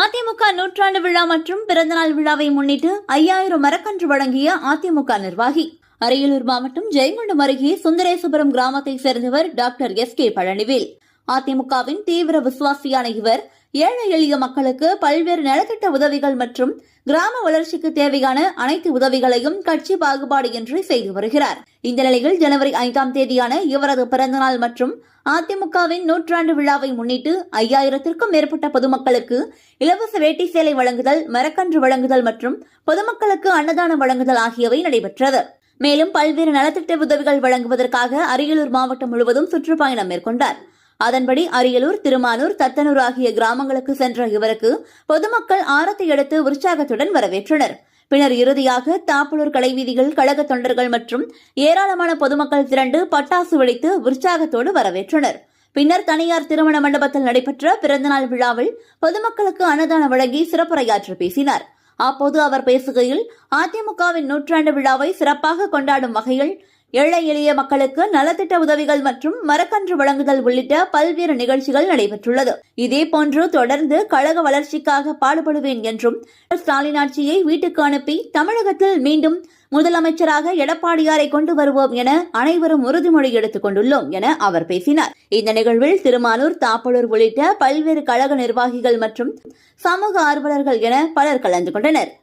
அதிமுக நூற்றாண்டு விழா மற்றும் பிறந்தநாள் விழாவை முன்னிட்டு ஐயாயிரம் மரக்கன்று வழங்கிய அதிமுக நிர்வாகி. அரியலூர் மாவட்டம் ஜெயங்கொண்டம் அருகே சுந்தரேசபுரம் கிராமத்தைச் சேர்ந்தவர் டாக்டர் எஸ் கே பழனிவேல். அதிமுகவின் தீவிர விசுவாசியான இவர் ஏழை எளிய மக்களுக்கு பல்வேறு நலத்திட்ட உதவிகள் மற்றும் கிராம வளர்ச்சிக்கு தேவையான அனைத்து உதவிகளையும் கட்சி பாகுபாடு என்று செய்து வருகிறார். இந்த நிலையில் ஜனவரி ஐந்தாம் தேதியான இவரது பிறந்தநாள் மற்றும் அதிமுகவின் நூற்றாண்டு விழாவை முன்னிட்டு ஐயாயிரத்திற்கும் மேற்பட்ட பொதுமக்களுக்கு இலவச வேட்டி சேலை வழங்குதல் மரக்கன்று வழங்குதல் மற்றும் பொதுமக்களுக்கு அன்னதானம் வழங்குதல் ஆகியவை நடைபெற்றது. மேலும் பல்வேறு நலத்திட்ட உதவிகள் வழங்குவதற்காக அரியலூர் மாவட்டம் முழுவதும் சுற்றுப்பயணம் மேற்கொண்டார். அதன்படி அரியலூர் திருமானூர் தத்தனூர் ஆகிய கிராமங்களுக்கு சென்ற இவருக்கு பொதுமக்கள் ஆரத்தை எடுத்து உற்சாகத்துடன் வரவேற்றனர். பின்னர் இறுதியாக தாப்பலூர் கலைவீதிகள் கழக தொண்டர்கள் மற்றும் ஏராளமான பொதுமக்கள் திரண்டு பட்டாசு வெடித்து உற்சாகத்தோடு வரவேற்றனர். பின்னர் தனியார் திருமண மண்டபத்தில் நடைபெற்ற பிறந்தநாள் விழாவில் பொதுமக்களுக்கு அன்னதானம் வழங்கி சிறப்புரையாற்றி பேசினார். அப்போது அவர் பேசுகையில் அதிமுகவின் நூற்றாண்டு விழாவை சிறப்பாக கொண்டாடும் வகையில் ஏழை எளிய மக்களுக்கு நலத்திட்ட உதவிகள் மற்றும் மரக்கன்று வழங்குதல் உள்ளிட்ட பல்வேறு நிகழ்ச்சிகள் நடைபெற்றுள்ளது. இதேபோன்று தொடர்ந்து கழக வளர்ச்சிக்காக பாடுபடுவேன் என்றும் ஸ்டாலின் ஆட்சியை வீட்டுக்கு அனுப்பி தமிழகத்தில் மீண்டும் முதலமைச்சராக எடப்பாடியாரை கொண்டு வருவோம் என அனைவரும் உறுதிமொழி எடுத்துக் கொண்டுள்ளோம் என அவர் பேசினார். இந்த நிகழ்வில் திருமானூர் தாப்பலூர் உள்ளிட்ட பல்வேறு கழக நிர்வாகிகள் மற்றும் சமூக ஆர்வலர்கள் என பலர் கலந்து கொண்டனர்.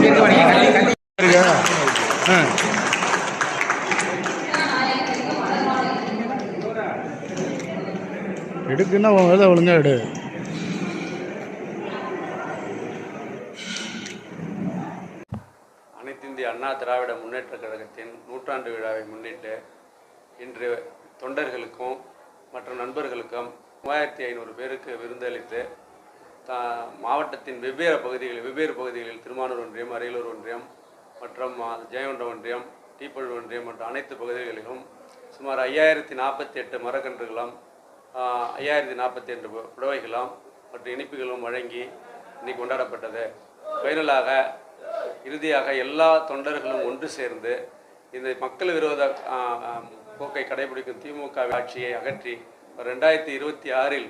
Gracias. எடுக்குன்னா உன் வேலை ஒழுங்கா எடு. அனைத்திந்திய அண்ணா திராவிட முன்னேற்ற கழகத்தின் நூற்றாண்டு விழாவை முன்னிட்டு இன்று தொண்டர்களுக்கும் மற்ற நண்பர்களுக்கும் மூவாயிரத்தி ஐநூறு பேருக்கு விருந்தளித்து மாவட்டத்தின் வெவ்வேறு பகுதிகளில் வெவ்வேறு பகுதிகளில் திருமானூர் ஒன்றியம் அரியலூர் ஒன்றியம் மற்றும் ஆ, ஒன்றியம் தீப்பழு ஒன்றியம் மற்றும் அனைத்து பகுதிகளிலும் சுமார் ஐயாயிரத்தி நாற்பத்தி எட்டு மரக்கன்றுகளும் ஐயாயிரத்தி நாற்பத்தி ரெண்டு புடவைகளும் மற்றும் இனிப்புகளும் வழங்கி இன்னைக்கு கொண்டாடப்பட்டது. ஃபைனலாக இறுதியாக எல்லா தொண்டர்களும் ஒன்று சேர்ந்து இந்த மக்கள் விரோத போக்கை கடைபிடிக்கும் திமுக ஆட்சியை அகற்றி ரெண்டாயிரத்தி இருபத்தி ஆறில்